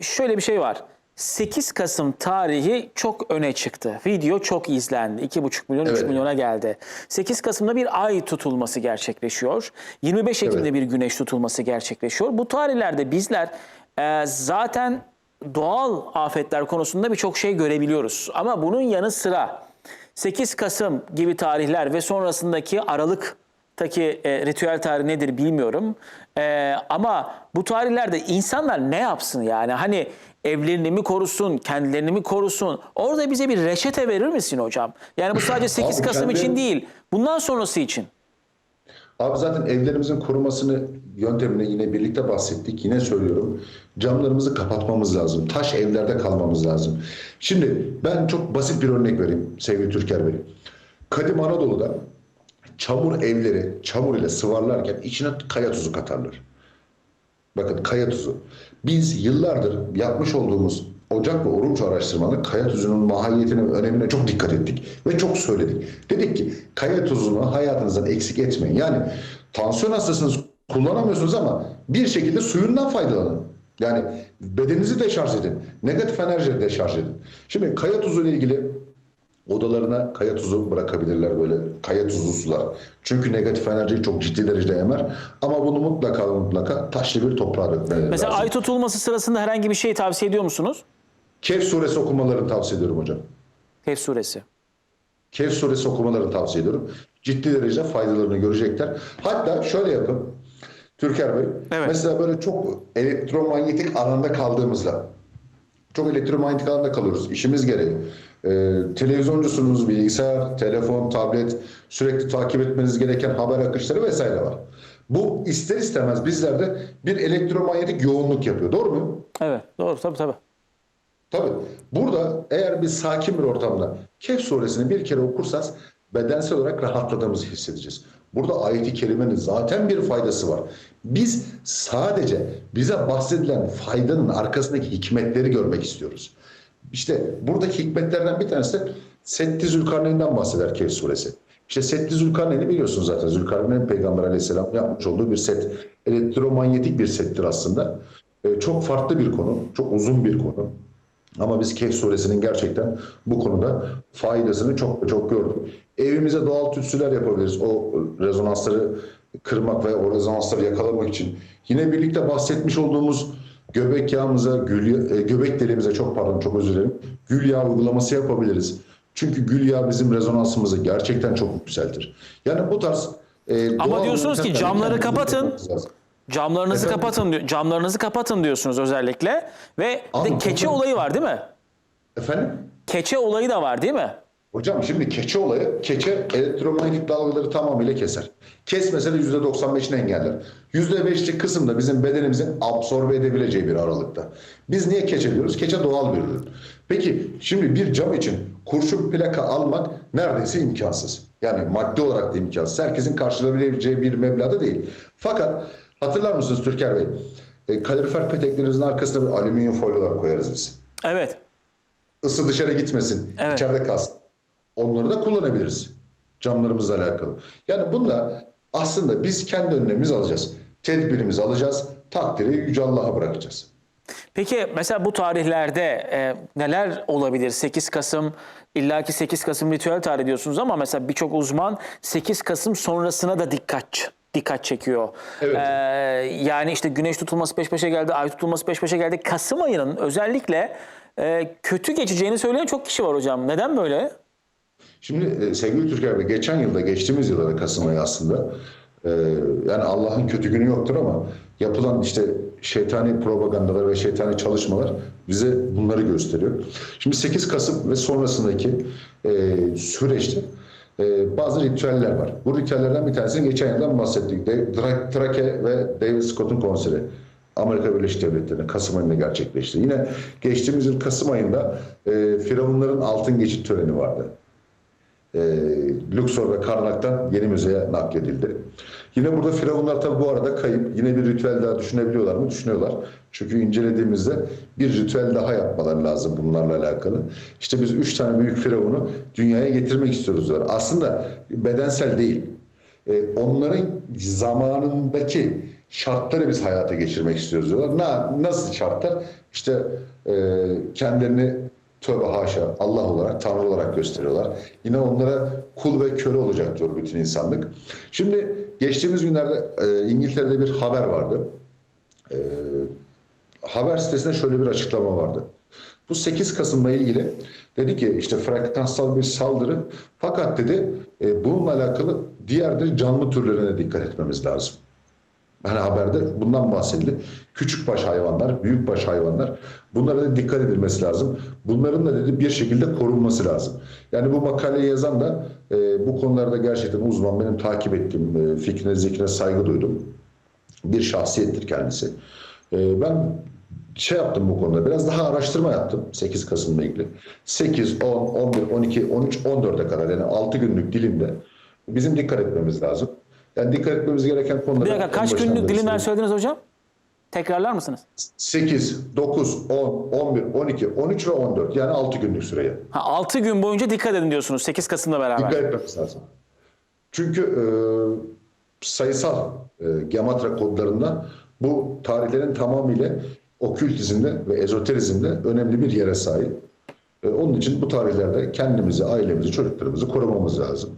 şöyle bir şey var. 8 Kasım tarihi çok öne çıktı. Video çok izlendi. 2,5 milyon, 3 Evet. milyona geldi. 8 Kasım'da bir ay tutulması gerçekleşiyor. 25 Ekim'de Evet. bir güneş tutulması gerçekleşiyor. Bu tarihlerde bizler e, zaten doğal afetler konusunda birçok şey görebiliyoruz. Ama bunun yanı sıra 8 Kasım gibi tarihler ve sonrasındaki Aralık'taki e, ritüel tarih nedir bilmiyorum. E, ama bu tarihlerde insanlar ne yapsın yani? Hani evlerini mi korusun, kendilerini mi korusun? Orada bize bir reçete verir misin hocam? Yani bu sadece 8 Abi Kasım kendi- için değil, bundan sonrası için. Abi zaten evlerimizin korumasını yöntemini yine birlikte bahsettik. Yine söylüyorum. Camlarımızı kapatmamız lazım. Taş evlerde kalmamız lazım. Şimdi ben çok basit bir örnek vereyim sevgili Türker Bey. Kadim Anadolu'da çamur evleri çamur ile sıvarlarken içine kaya tuzu katarlar. Bakın kaya tuzu. Biz yıllardır yapmış olduğumuz ocak ve oruç araştırmalarında kaya tuzunun mahiyetine ve önemine çok dikkat ettik. Ve çok söyledik. Dedik ki kaya tuzunu hayatınızdan eksik etmeyin. Yani tansiyon hastasınız kullanamıyorsunuz ama bir şekilde suyundan faydalanın. Yani bedeninizi deşarj edin. Negatif enerji deşarj edin. Şimdi kaya tuzu ile ilgili odalarına kaya tuzu bırakabilirler böyle kaya tuzlu sular. Çünkü negatif enerjiyi çok ciddi derecede emer. Ama bunu mutlaka mutlaka taşlı bir toprağa dökmeleri Mesela lazım. ay tutulması sırasında herhangi bir şey tavsiye ediyor musunuz? Kehf suresi okumalarını tavsiye ediyorum hocam. Kehf suresi. Kehf suresi okumalarını tavsiye ediyorum. Ciddi derecede faydalarını görecekler. Hatta şöyle yapın. Türker Bey. Evet. Mesela böyle çok elektromanyetik alanda kaldığımızda çok elektromanyetik alanda kalıyoruz. İşimiz gereği. Ee, televizyoncusunuz, bilgisayar, telefon, tablet sürekli takip etmeniz gereken haber akışları vesaire var. Bu ister istemez bizlerde bir elektromanyetik yoğunluk yapıyor. Doğru mu? Evet, doğru tabii tabii. Tabii. Burada eğer biz sakin bir ortamda Kehf suresini bir kere okursanız bedensel olarak rahatladığımızı hissedeceğiz. Burada ayeti kerimenin zaten bir faydası var. Biz sadece bize bahsedilen faydanın arkasındaki hikmetleri görmek istiyoruz. İşte buradaki hikmetlerden bir tanesi de Setti Zülkarneyn'den bahseder Kehf suresi. İşte Setti Zülkarneyn'i biliyorsunuz zaten. Zülkarneyn Peygamber Aleyhisselam yapmış olduğu bir set. Elektromanyetik bir settir aslında. Ee, çok farklı bir konu. Çok uzun bir konu. Ama biz Kehf suresinin gerçekten bu konuda faydasını çok çok gördük. Evimize doğal tütsüler yapabiliriz. O rezonansları kırmak ve o rezonansları yakalamak için. Yine birlikte bahsetmiş olduğumuz göbek yağımıza, gül, e, göbek deliğimize çok pardon çok özür dilerim. Gül yağı uygulaması yapabiliriz. Çünkü gül yağı bizim rezonansımızı gerçekten çok yükseltir. Yani bu tarz e, Ama diyorsunuz ki camları kapatın. lazım. Camlarınızı Efendim? kapatın diyor- camlarınızı kapatın diyorsunuz özellikle ve bir de Abi, keçe olayı var değil mi? Efendim? Keçe olayı da var değil mi? Hocam şimdi keçe olayı, keçe elektromanyetik dalgaları tamamıyla keser. Kesmese de %95'ini engeller. %5'lik kısım da bizim bedenimizin absorbe edebileceği bir aralıkta. Biz niye keçe diyoruz? Keçe doğal bir ürün. Peki şimdi bir cam için kurşun plaka almak neredeyse imkansız. Yani maddi olarak da imkansız. Herkesin karşılayabileceği bir meblağda değil. Fakat hatırlar mısınız Türker Bey? E, kalorifer peteklerinizin arkasına bir alüminyum folyolar koyarız biz Evet. ısı dışarı gitmesin, Evet. içeride kalsın. Onları da kullanabiliriz. Camlarımızla alakalı. Yani bunda aslında biz kendi önlemimizi alacağız. Tedbirimizi alacağız. Takdiri Yüce Allah'a bırakacağız. Peki mesela bu tarihlerde e, neler olabilir? 8 Kasım illaki 8 Kasım ritüel tarih diyorsunuz ama mesela birçok uzman 8 Kasım sonrasına da dikkat dikkat çekiyor. Evet. Ee, yani işte güneş tutulması peş peşe geldi, ay tutulması peş peşe geldi. Kasım ayının özellikle e, kötü geçeceğini söyleyen çok kişi var hocam. Neden böyle? Şimdi e, sevgili Türker Bey geçen yılda geçtiğimiz yılda da Kasım ayı aslında e, yani Allah'ın kötü günü yoktur ama yapılan işte şeytani propagandalar ve şeytani çalışmalar bize bunları gösteriyor. Şimdi 8 Kasım ve sonrasındaki e, süreçte e, bazı ritüeller var. Bu ritüellerden bir tanesini geçen yıldan bahsettik. De, Dra- Drake ve David Scott'un konseri. Amerika Birleşik Devletleri'nde Kasım ayında gerçekleşti. Yine geçtiğimiz yıl Kasım ayında e, Firavunların altın geçit töreni vardı e, Luxor ve Karnak'tan yeni müzeye nakledildi. Yine burada firavunlar tabi bu arada kayıp. Yine bir ritüel daha düşünebiliyorlar mı? Düşünüyorlar. Çünkü incelediğimizde bir ritüel daha yapmaları lazım bunlarla alakalı. İşte biz üç tane büyük firavunu dünyaya getirmek istiyoruz diyorlar. Aslında bedensel değil. E, onların zamanındaki şartları biz hayata geçirmek istiyoruz diyorlar. Na, nasıl şartlar? İşte e, kendilerini tövbe haşa Allah olarak, Tanrı olarak gösteriyorlar. Yine onlara kul ve köle olacak diyor bütün insanlık. Şimdi geçtiğimiz günlerde e, İngiltere'de bir haber vardı. E, haber sitesinde şöyle bir açıklama vardı. Bu 8 Kasım'la ilgili dedi ki işte frekansal bir saldırı fakat dedi e, bununla alakalı diğer de canlı türlerine dikkat etmemiz lazım. Hani haberde bundan bahsedildi. Küçükbaş hayvanlar, büyükbaş hayvanlar bunlara da dikkat edilmesi lazım. Bunların da dedi bir şekilde korunması lazım. Yani bu makaleyi yazan da e, bu konularda gerçekten uzman benim takip ettiğim e, fikrine zikrine saygı duydum. Bir şahsiyettir kendisi. E, ben şey yaptım bu konuda biraz daha araştırma yaptım 8 Kasım'la ilgili. 8, 10, 11, 12, 13, 14'e kadar yani 6 günlük dilimde bizim dikkat etmemiz lazım. Yani dikkat etmemiz gereken konular. Bir dakika kaç günlük dilimler söylediniz hocam? Tekrarlar mısınız? 8, 9, 10, 11, 12, 13 ve 14 yani 6 günlük süreye Ha, 6 gün boyunca dikkat edin diyorsunuz 8 Kasım'la beraber. dikkat etmemiz lazım. Çünkü e, sayısal e, geometra kodlarında bu tarihlerin tamamıyla okültizmde ve ezoterizmde önemli bir yere sahip. E, onun için bu tarihlerde kendimizi, ailemizi, çocuklarımızı korumamız lazım.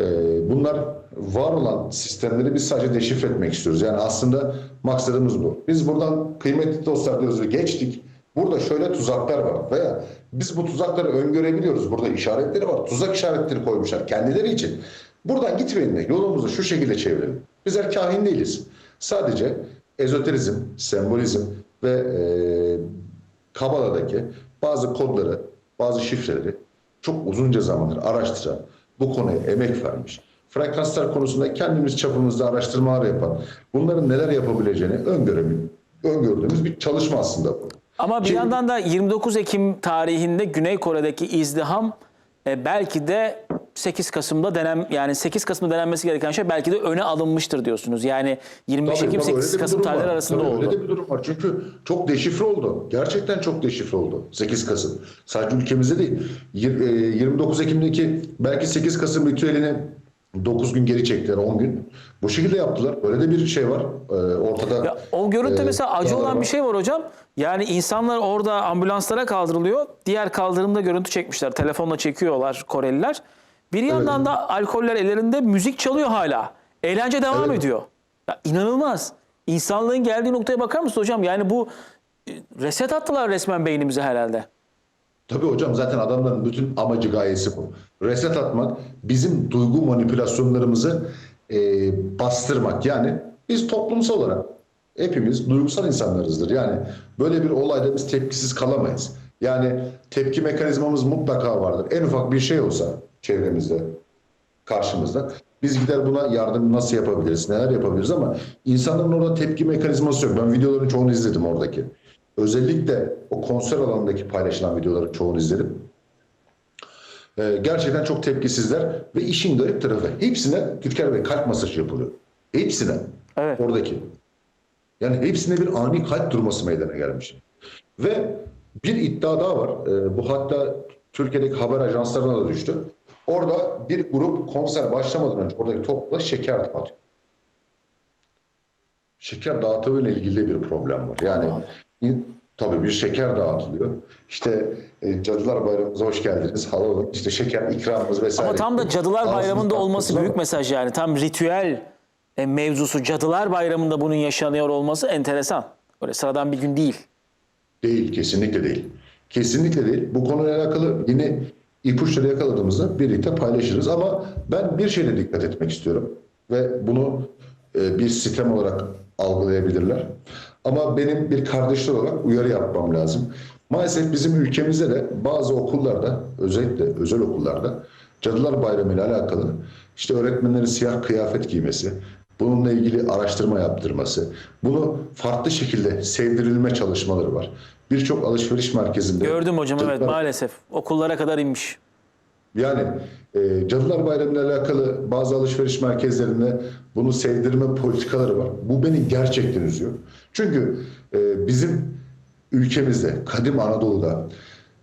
E, bunlar var olan sistemleri biz sadece deşifre etmek istiyoruz. Yani aslında maksadımız bu. Biz buradan kıymetli dostlar diyoruz geçtik. Burada şöyle tuzaklar var veya biz bu tuzakları öngörebiliyoruz. Burada işaretleri var. Tuzak işaretleri koymuşlar kendileri için. Buradan gitmeyin de yolumuzu şu şekilde çevirelim. Bizler kahin değiliz. Sadece ezoterizm, sembolizm ve e, Kabala'daki bazı kodları, bazı şifreleri çok uzunca zamandır araştıran, bu konuya emek vermiş, frekanslar konusunda kendimiz çapımızda araştırmalar yapan, bunların neler yapabileceğini öngördüğümüz bir çalışma aslında bu. Ama bir Şimdi- yandan da 29 Ekim tarihinde Güney Kore'deki izdiham e, belki de 8 Kasım'da denem yani 8 Kasım'da denenmesi gereken şey belki de öne alınmıştır diyorsunuz. Yani 25 Tabii, Ekim tabii, öyle 8 de bir Kasım durum tarihleri arasında Tabii, oldu. Öyle de bir durum var. Çünkü çok deşifre oldu. Gerçekten çok deşifre oldu 8 Kasım. Sadece ülkemizde değil. Yir- e, 29 Ekim'deki belki 8 Kasım ritüelini 9 gün geri çektiler 10 gün. Bu şekilde yaptılar. Öyle de bir şey var e, ortada. Ya, o görüntü e, mesela acı olan bir şey var hocam. Yani insanlar orada ambulanslara kaldırılıyor. Diğer kaldırımda görüntü çekmişler. Telefonla çekiyorlar Koreliler. Bir yandan da alkoller ellerinde müzik çalıyor hala. Eğlence devam Evet. ediyor. Ya, inanılmaz. İnsanlığın geldiği noktaya bakar mısınız hocam? Yani bu e, reset attılar resmen beynimize herhalde. Tabii hocam zaten adamların bütün amacı gayesi bu. Reset atmak, bizim duygu manipülasyonlarımızı e, bastırmak. Yani biz toplumsal olarak hepimiz duygusal insanlarızdır. Yani böyle bir olayda biz tepkisiz kalamayız. Yani tepki mekanizmamız mutlaka vardır. En ufak bir şey olsa çevremizde, karşımızda biz gider buna yardım nasıl yapabiliriz, neler yapabiliriz ama insanların orada tepki mekanizması yok. Ben videoların çoğunu izledim oradaki. Özellikle o konser alanındaki paylaşılan videoların çoğunu izledim. Ee, gerçekten çok tepkisizler ve işin garip tarafı hepsine Türker Bey kalp masajı yapılıyor. Hepsine. Evet. Oradaki. Yani hepsine bir ani kalp durması meydana gelmiş. Ve bir iddia daha var. Ee, bu hatta Türkiye'deki haber ajanslarına da düştü. Orada bir grup konser başlamadan önce oradaki topla şeker dağıtıyor. Şeker dağıtımıyla ilgili bir problem var. Yani in- tabii bir şeker dağıtılıyor. İşte e, Cadılar Bayramımıza hoş geldiniz. Halo işte şeker ikramımız vesaire. Ama tam da Cadılar Bayramı'nda olması büyük mesaj yani. Tam ritüel e, mevzusu Cadılar Bayramı'nda bunun yaşanıyor olması enteresan. Öyle sıradan bir gün değil. Değil, kesinlikle değil. Kesinlikle değil. Bu konuyla alakalı yine ipuçları yakaladığımızda birlikte paylaşırız. Ama ben bir şeyle dikkat etmek istiyorum. Ve bunu e, bir sistem olarak algılayabilirler. Ama benim bir kardeşler olarak uyarı yapmam lazım. Maalesef bizim ülkemizde de bazı okullarda, özellikle özel okullarda Cadılar Bayramı ile alakalı işte öğretmenlerin siyah kıyafet giymesi, bununla ilgili araştırma yaptırması, bunu farklı şekilde sevdirilme çalışmaları var. Birçok alışveriş merkezinde Gördüm hocam evet Cadılar- maalesef. Okullara kadar inmiş. yani e, Cadılar Bayramı ile alakalı bazı alışveriş merkezlerinde bunu sevdirme politikaları var. Bu beni gerçekten üzüyor. Çünkü e, bizim ülkemizde, kadim Anadolu'da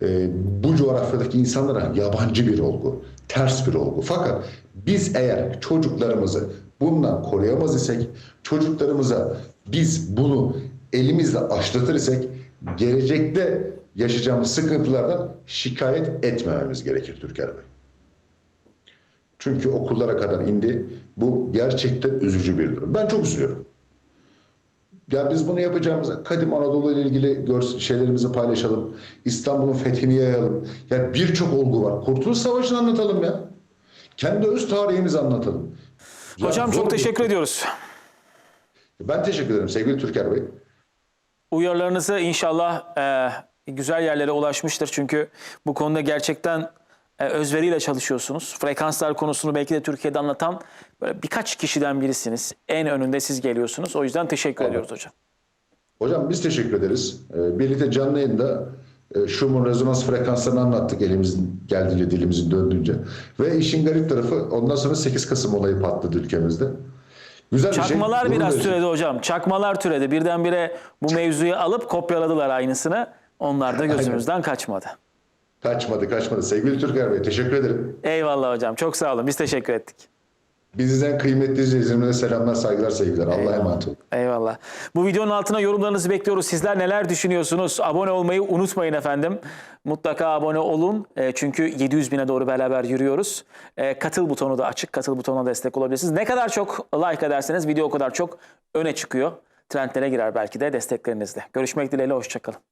e, bu coğrafyadaki insanlara yabancı bir olgu, ters bir olgu. Fakat biz eğer çocuklarımızı bundan koruyamaz isek, çocuklarımıza biz bunu elimizle aşlatır isek gelecekte yaşayacağımız sıkıntılardan şikayet etmememiz gerekir Türker Bey. Çünkü okullara kadar indi. Bu gerçekten üzücü bir durum. Ben çok üzülüyorum. Ya biz bunu yapacağımıza Kadim Anadolu ile ilgili şeylerimizi paylaşalım. İstanbul'un fethini yayalım. Ya birçok olgu var. Kurtuluş Savaşı'nı anlatalım ya. Kendi öz tarihimizi anlatalım. Ya Hocam zor çok bir- teşekkür ediyoruz. Ben teşekkür ederim sevgili Türker Bey. Uyarılarınızı inşallah e, güzel yerlere ulaşmıştır. Çünkü bu konuda gerçekten e, özveriyle çalışıyorsunuz. Frekanslar konusunu belki de Türkiye'de anlatan böyle birkaç kişiden birisiniz. En önünde siz geliyorsunuz. O yüzden teşekkür ediyoruz hocam. Hocam biz teşekkür ederiz. Ee, birlikte canlı yayında e, Schumann rezonans frekanslarını anlattık elimizin geldiğince dilimizin döndüğünce. Ve işin garip tarafı ondan sonra 8 Kasım olayı patladı ülkemizde. Güzel bir şey. Çakmalar gurur biraz türedi hocam. Çakmalar türedi. Birdenbire bu mevzuyu alıp kopyaladılar aynısını. Onlar da gözümüzden kaçmadı. Kaçmadı kaçmadı. Sevgili Türker Bey teşekkür ederim. Eyvallah hocam. Çok sağ olun. Biz teşekkür ettik. Bizden kıymetli izleyicilerimize selamlar, saygılar, sevgiler. Allah'a emanet olun. Eyvallah. Bu videonun altına yorumlarınızı bekliyoruz. Sizler neler düşünüyorsunuz? Abone olmayı unutmayın efendim. Mutlaka abone olun. E, çünkü 700 bine doğru beraber yürüyoruz. E, katıl butonu da açık. Katıl butonuna destek olabilirsiniz. Ne kadar çok like ederseniz video o kadar çok öne çıkıyor. Trendlere girer belki de desteklerinizle. Görüşmek dileğiyle. Hoşçakalın.